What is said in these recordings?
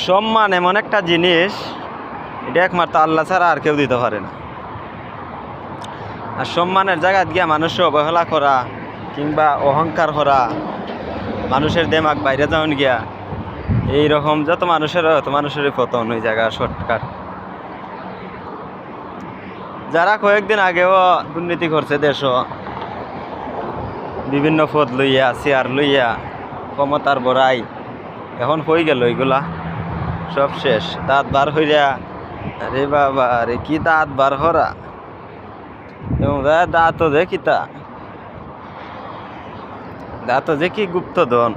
সম্মান এমন একটা জিনিস, এটা একমাত্র আল্লাহ ছাড়া আর কেউ দিতে পারে না। আর সম্মানের জায়গায় গিয়া মানুষকে অবহেলা করা কিংবা অহংকার করা, মানুষের দেমাগ বাইরে যাওয়ান গিয়া এই রকম যত মানুষের তত মানুষেরই পতন ওই জায়গা শর্টকাট যারা কয়েকদিন আগেও দুর্নীতি করছে দেশও, বিভিন্ন পদ লইয়া চেয়ার লইয়া, ক্ষমতার বড়াই, এখন হয়ে গেল এগুলা। সব শেষ। দাঁত বার হইয়া আরে বাবা রে, কি দাঁত বার হরা? এবং দাঁত যে কিতা দাঁত যে কি গুপ্তধন?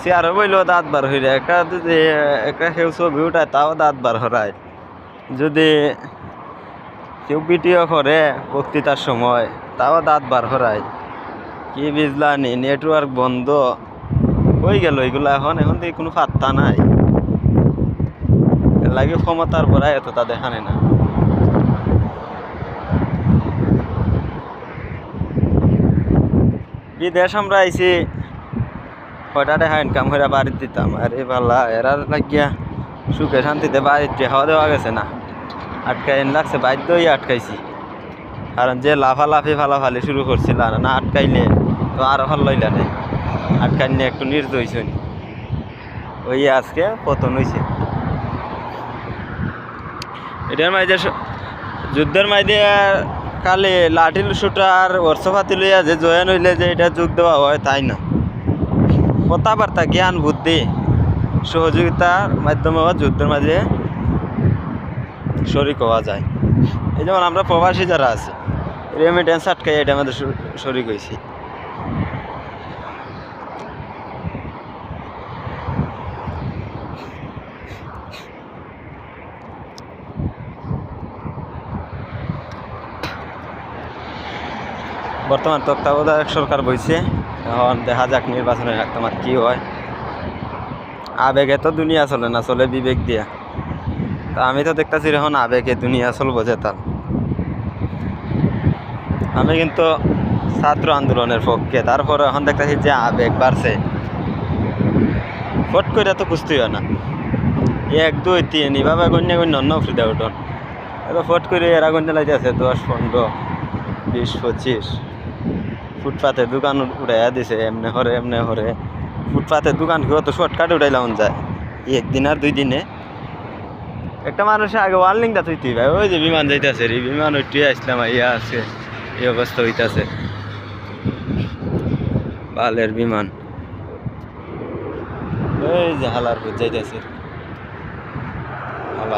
চেয়ারও বইল দাঁত বার হইয়া একটা যদি একটা কেউ ছবি উঠায়, তাও দাঁত বার হরায়। যদি কেউ ভিডিও করে বক্তৃতার সময়, তাও দাঁত বার হরায়। কি বুঝলানি নেটওয়ার্ক বন্ধ। হয়ে গেল এগুলো, এখন এখন থেকে কোনো পাত্তা নাই। লাগে ক্ষমতার পড়ায় এতটা দেখানে না। বিদেশ আমরা আইছি, কয়টা টাকা ইনকাম করে বাড়িতে দিতাম। আর আরে পাল্লা এরা লাগিয়া সুখে শান্তিতে বাড়িতে খাওয়া দেওয়া গেছে না আটকাই লাগছে বাধ্য হয়ে আটকাইছি। কারণ যে লাফালাফি ফালাফালি শুরু করছিল না আটকাইলে তো আরও ভালো লইলা নেই। আটকাই নিয়ে একটু নির্দয় ওই আজকে পতন হয়েছে এটার মাঝে যুদ্ধের মাঝে কালে লাঠিল শুটার অর্থপাতি লইয়া যে জয়েন হইলে যে এটা যোগ দেওয়া হয়, তাই না? কথাবার্তা, জ্ঞান, বুদ্ধি সহযোগিতার মাধ্যমে যুদ্ধের মাঝে শরিক হওয়া যায়। এই যেমন আমরা প্রবাসী যারা আছে, রেমিটেন্স আটকাই এটা আমাদের শরিক হয়েছি বর্তমান তত্ত্বাবধায়ক সরকার বইছে। এখন দেখা যাক নির্বাচনের তোমার কি হয়। আবেগে তো দুনিয়া চলে না, চলে বিবেক দিয়া। তা আমি তো দেখতেছি এখন আবেগে দুনিয়া চলবো যে তার। আমি কিন্তু ছাত্র আন্দোলনের পক্ষে তারপরে এখন দেখতেছি যে আবেগ বাড়ছে। ফট করে তো কুস্তি হয় না। এক, দুই, তিন এভাবে গণ্য গণ্য অন্য ফ্রিদা উঠন। এবার ফট করে এরা গণ্য লাগে আছে দশ, পনেরো, বিশ, পঁচিশ। ফুটপাতের দোকান উড়াইয়া দিছে, এমনি হরে এমনি হরে। ফুটপাতের দোকান কেউ তো শর্টকাট উড়াইলাম যায়। একদিন আর দুই দিনে। একটা মানুষের আগে ওয়ার্নিংটা তুই ভাই ওই যে বিমান যাইতেছে রে, বিমান ওইটি আসলাম ইয়া আছে। এই অবস্থা হইতাছে। বালের বিমান। ওই যে হালার যাইতেছে।